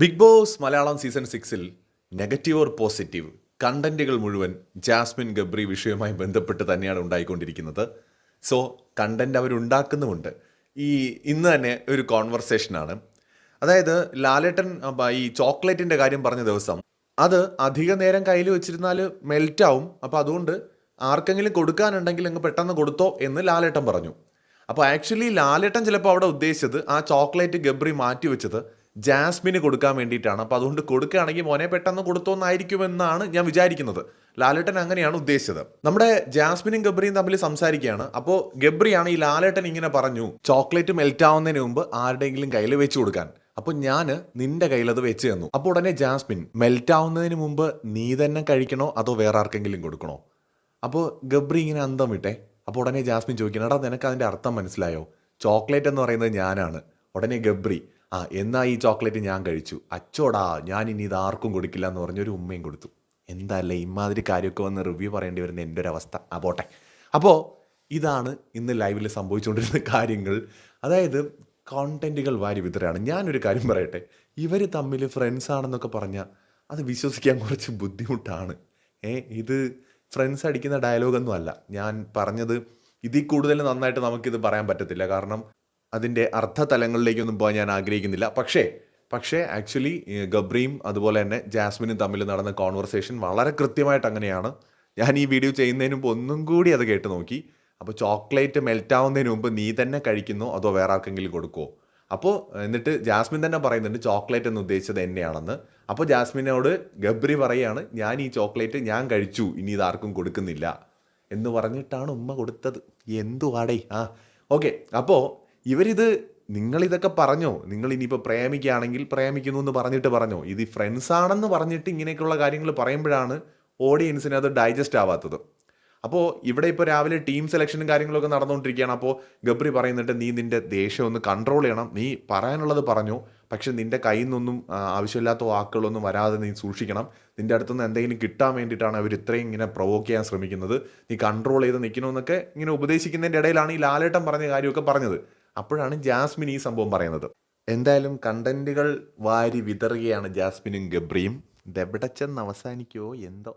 Big Boss Malayalam season സിക്സിൽ negative or positive കണ്ടന്റുകൾ മുഴുവൻ ജാസ്മിൻ ഗബ്രി വിഷയവുമായി ബന്ധപ്പെട്ട് തന്നെയാണ് ഉണ്ടായിക്കൊണ്ടിരിക്കുന്നത്. സോ കണ്ടന്റ് അവരുണ്ടാക്കുന്നുമുണ്ട്. ഈ ഇന്ന് തന്നെ ഒരു കോൺവെർസേഷനാണ് അതായത് ലാലേട്ടൻ ഈ ചോക്ലേറ്റിന്റെ കാര്യം പറഞ്ഞ ദിവസം അത് അധിക നേരം കയ്യിൽ വെച്ചിരുന്നാൽ മെൽറ്റാവും. അപ്പോൾ അതുകൊണ്ട് ആർക്കെങ്കിലും കൊടുക്കാനുണ്ടെങ്കിൽ അങ്ങ് പെട്ടെന്ന് കൊടുത്തോ എന്ന് ലാലേട്ടൻ പറഞ്ഞു. അപ്പോൾ ആക്ച്വലി ലാലേട്ടൻ ചിലപ്പോൾ അവിടെ ഉദ്ദേശിച്ചത് ആ ചോക്ലേറ്റ് ഗബ്രി മാറ്റി വെച്ചത് ജാസ്മിന് കൊടുക്കാൻ വേണ്ടിയിട്ടാണ്. അപ്പോൾ അതുകൊണ്ട് കൊടുക്കുകയാണെങ്കിൽ മോനെ പെട്ടെന്ന് കൊടുത്തോന്നായിരിക്കുമെന്നാണ് ഞാൻ വിചാരിക്കുന്നത്. ലാലേട്ടൻ അങ്ങനെയാണ് ഉദ്ദേശിച്ചത്. നമ്മുടെ ജാസ്മിനും ഗബ്രിയും തമ്മിൽ സംസാരിക്കുകയാണ്. അപ്പോൾ ഗബ്രിയാണ് ഈ ലാലേട്ടൻ ഇങ്ങനെ പറഞ്ഞു ചോക്ലേറ്റ് മെൽറ്റ് ആവുന്നതിന് മുമ്പ് ആരുടെയെങ്കിലും കയ്യിൽ വെച്ച് കൊടുക്കാൻ. അപ്പോൾ ഞാൻ നിന്റെ കയ്യിൽ അത് വെച്ച് തന്നു. അപ്പോൾ ഉടനെ ജാസ്മിൻ മെൽറ്റ് ആവുന്നതിന് മുമ്പ് നീ തന്നെ കഴിക്കണോ അതോ വേറെ ആർക്കെങ്കിലും കൊടുക്കണോ? അപ്പോൾ ഗബ്രി ഇങ്ങനെ അന്തം വിട്ടെ. അപ്പോൾ ഉടനെ ജാസ്മിൻ ചോദിക്കണം എടാ നിനക്ക് അതിന്റെ അർത്ഥം മനസ്സിലായോ? ചോക്ലേറ്റ് എന്ന് പറയുന്നത് ഞാനാണ്. ഉടനെ ഗബ്രി ആ എന്നാ ഈ ചോക്ലേറ്റ് ഞാൻ കഴിച്ചു. അച്ചോടാ ഞാൻ ഇനി ഇത് ആർക്കും കൊടുക്കില്ല എന്ന് പറഞ്ഞൊരു ഉമ്മയും കൊടുത്തു. എന്താല്ലേ ഇമാതിരി കാര്യമൊക്കെ വന്ന് റിവ്യൂ പറയേണ്ടി വരുന്ന എന്റെ ഒരു അവസ്ഥ. ആ പോട്ടെ. അപ്പോൾ ഇതാണ് ഇന്ന് ലൈവിൽ സംഭവിച്ചുകൊണ്ടിരുന്ന കാര്യങ്ങൾ. അതായത് കോണ്ടന്റുകൾ വാരി വിതരാണ്. ഞാനൊരു കാര്യം പറയട്ടെ. ഇവർ തമ്മിൽ ഫ്രണ്ട്സ് ആണെന്നൊക്കെ പറഞ്ഞാൽ അത് വിശ്വസിക്കാൻ കുറച്ച് ബുദ്ധിമുട്ടാണ്. ഏ ഇത് ഫ്രണ്ട്സ് അടിക്കുന്ന ഡയലോഗൊന്നും അല്ല. ഞാൻ പറഞ്ഞത് ഇതിൽ കൂടുതൽ നന്നായിട്ട് നമുക്കിത് പറയാൻ പറ്റത്തില്ല. കാരണം അതിന്റെ അർത്ഥതലങ്ങളിലേക്കൊന്നും പോകാൻ ഞാൻ ആഗ്രഹിക്കുന്നില്ല. പക്ഷേ പക്ഷേ ആക്ച്വലി ഗബ്രിയും അതുപോലെ തന്നെ ജാസ്മിനും തമ്മിൽ നടന്ന കോൺവെർസേഷൻ വളരെ കൃത്യമായിട്ട് അങ്ങനെയാണ്. ഞാൻ ഈ വീഡിയോ ചെയ്യുന്നതിന് മുമ്പ് ഒന്നും കൂടി അത് കേട്ട് നോക്കി. അപ്പോൾ ചോക്ലേറ്റ് മെൽറ്റ് ആവുന്നതിന് മുമ്പ് നീ തന്നെ കഴിക്കുന്നോ അതോ വേറെ ആർക്കെങ്കിലും കൊടുക്കുമോ അപ്പോൾ എന്നിട്ട് ജാസ്മിൻ തന്നെ പറയുന്നുണ്ട് ചോക്ലേറ്റ് എന്ന് ഉദ്ദേശിച്ചത് എന്നെയാണെന്ന്. അപ്പോൾ ജാസ്മിനോട് ഗബ്രി പറയാണ് ഞാൻ ഈ ചോക്ലേറ്റ് ഞാൻ കഴിച്ചു ഇനി ഇതാർക്കും കൊടുക്കുന്നില്ല. എന്ന് പറഞ്ഞിട്ടാണ് ഉമ്മ കൊടുത്തത്. എന്തുവാടേ ആ. ഓക്കെ അപ്പോൾ ഇവരിത് നിങ്ങളിതൊക്കെ പറഞ്ഞോ? നിങ്ങൾ ഇനിയിപ്പോൾ പ്രേമിക്കുകയാണെങ്കിൽ പ്രേമിക്കുന്നു എന്ന് പറഞ്ഞിട്ട് പറഞ്ഞോ? ഇത് ഫ്രണ്ട്സ് ആണെന്ന് പറഞ്ഞിട്ട് ഇങ്ങനെയൊക്കെയുള്ള കാര്യങ്ങൾ പറയുമ്പോഴാണ് ഓഡിയൻസിന് അത് ഡൈജസ്റ്റ് ആവാത്തത്. അപ്പോൾ ഇവിടെ ഇപ്പോൾ രാവിലെ ടീം സെലക്ഷനും കാര്യങ്ങളൊക്കെ നടന്നുകൊണ്ടിരിക്കുകയാണ്. അപ്പോൾ ഗബ്രി പറയുന്നിട്ട് നീ നിന്റെ ദേഷ്യം ഒന്ന് കൺട്രോൾ ചെയ്യണം. നീ പറയാനുള്ളത് പറഞ്ഞു. പക്ഷെ നിന്റെ കയ്യിൽ നിന്നൊന്നും ആവശ്യമില്ലാത്ത വാക്കുകളൊന്നും വരാതെ നീ സൂക്ഷിക്കണം. നിന്റെ അടുത്തുനിന്ന് എന്തെങ്കിലും കിട്ടാൻ വേണ്ടിയിട്ടാണ് അവർ ഇത്രയും ഇങ്ങനെ പ്രൊവോക്ക് ചെയ്യാൻ ശ്രമിക്കുന്നത്. നീ കൺട്രോൾ ചെയ്ത് നിൽക്കണമെന്നൊക്കെ ഇങ്ങനെ ഉപദേശിക്കുന്നതിന്റെ ഇടയിലാണ് ഈ ലാലേട്ടൻ പറഞ്ഞ കാര്യമൊക്കെ പറഞ്ഞത്. അപ്പോഴാണ് ജാസ്മിൻ ഈ സംഭവം പറയുന്നത്. എന്തായാലും കണ്ടന്റുകൾ വാരി വിതറുകയാണ് ജാസ്മിനും ഗബ്രിയും. ഇതെവിടെ ചെന്ന് അവസാനിക്കുമോ എന്തോ